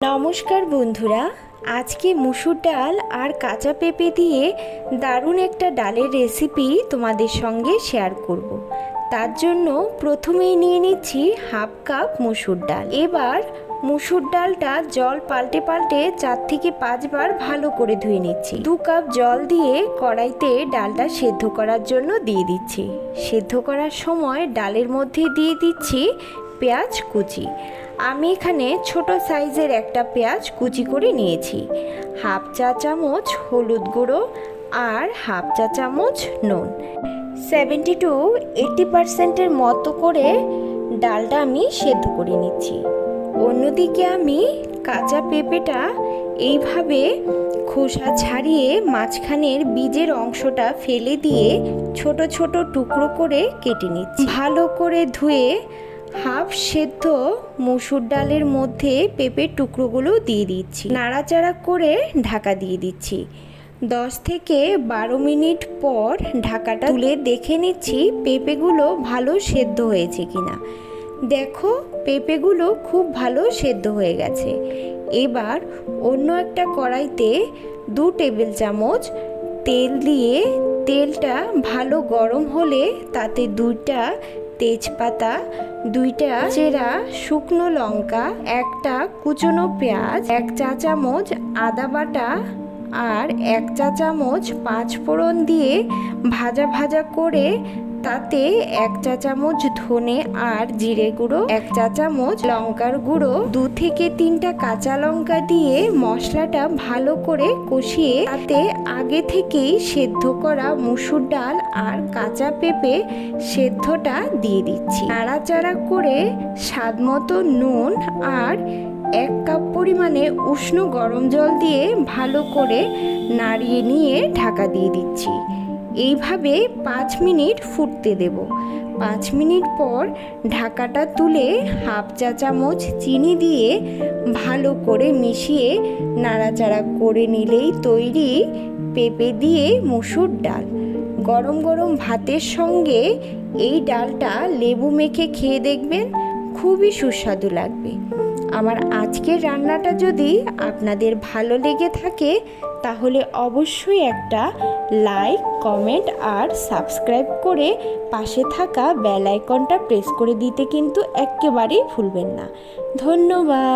নমস্কার বন্ধুরা, আজকে মুসুর ডাল আর কাঁচা পেঁপে দিয়ে দারুণ একটা ডালের রেসিপি তোমাদের সঙ্গে শেয়ার করব। তার জন্য প্রথমেই নিয়ে নিচ্ছি হাফ কাপ মুসুর ডাল। এবার মুসুর ডালটা জল পাল্টে পাল্টে চার থেকে পাঁচবার ভালো করে ধুয়ে নিচ্ছি। দু কাপ জল দিয়ে কড়াইতে ডালটা সেদ্ধ করার জন্য দিয়ে দিচ্ছি। সেদ্ধ করার সময় ডালের মধ্যে দিয়ে দিচ্ছি পেঁয়াজ কুচি। আমি এখানে ছোট সাইজের একটা পেঁয়াজ কুচি করে নিয়েছি। হাফ চা চামচ হলুদ গুঁড়ো আর হাফ চা চামচ নুন। সেভেন্টি টু এইটি পার্সেন্টের মতো করে ডালটা আমি সেদ্ধ করে নিচ্ছি। অন্যদিকে আমি কাঁচা পেঁপেটা এইভাবে খোসা ছাড়িয়ে মাঝখানের বীজের অংশটা ফেলে দিয়ে ছোট ছোট টুকরো করে কেটে নিচ্ছি। ভালো করে ধুয়ে হাফ সেদ্ধ মসুর ডালের মধ্যে পেঁপের টুকরোগুলো দিয়ে দিচ্ছি। নাড়াচাড়া করে ঢাকা দিয়ে দিচ্ছি। দশ থেকে বারো মিনিট পর ঢাকাটা তুলে দেখে নিচ্ছি পেঁপেগুলো ভালো সেদ্ধ হয়েছে কিনা। দেখো, পেঁপেগুলো খুব ভালো সেদ্ধ হয়ে গেছে। এবার অন্য একটা কড়াইতে দু টেবিল চামচ তেল দিয়ে তেলটা ভালো গরম হলে তাতে দুইটা তেজপাতা, দুইটা চেরা, শুকনো লঙ্কা, একটা কুচনো পেঁয়াজ, এক চা চামচ আদা বাটা আর এক চা চামচ পাঁচ ফোড়ন দিয়ে ভাজা ভাজা করে তাতে এক চা চামচ ধনে আর জিরে গুঁড়ো, এক চা চামচ লঙ্কার গুঁড়ো, দু থেকে তিনটা কাঁচা লঙ্কা দিয়ে মশলাটা ভালো করে কষিয়ে, তাতে আগে থেকেই সেদ্ধ করা মুসুর ডাল আর কাঁচা পেঁপে সেদ্ধটা দিয়ে দিচ্ছি। নাড়াচাড়া করে স্বাদ মতো নুন আর এক কাপ পরিমাণে উষ্ণ গরম জল দিয়ে ভালো করে নাড়িয়ে নিয়ে ঢাকা দিয়ে দিচ্ছি। এইভাবে পাঁচ মিনিট ফুটতে দেব। পাঁচ মিনিট পর ঢাকাটা তুলে হাফ চা চামচ চিনি দিয়ে ভালো করে মিশিয়ে নাড়াচাড়া করে নিলেই তৈরি পেঁপে দিয়ে মুসুর ডাল। গরম গরম ভাতের সঙ্গে এই ডালটা লেবু মেখে খেয়ে দেখবেন, খুবই সুস্বাদু লাগবে। আমার আজকের রান্নাটা যদি আপনাদের ভালো লেগে থাকে, তাহলে অবশ্যই একটা লাইক, কমেন্ট আর সাবস্ক্রাইব করে পাশে থাকা বেল আইকনটা প্রেস করে দিতে কিন্তু একেবারেই ভুলবেন না। ধন্যবাদ।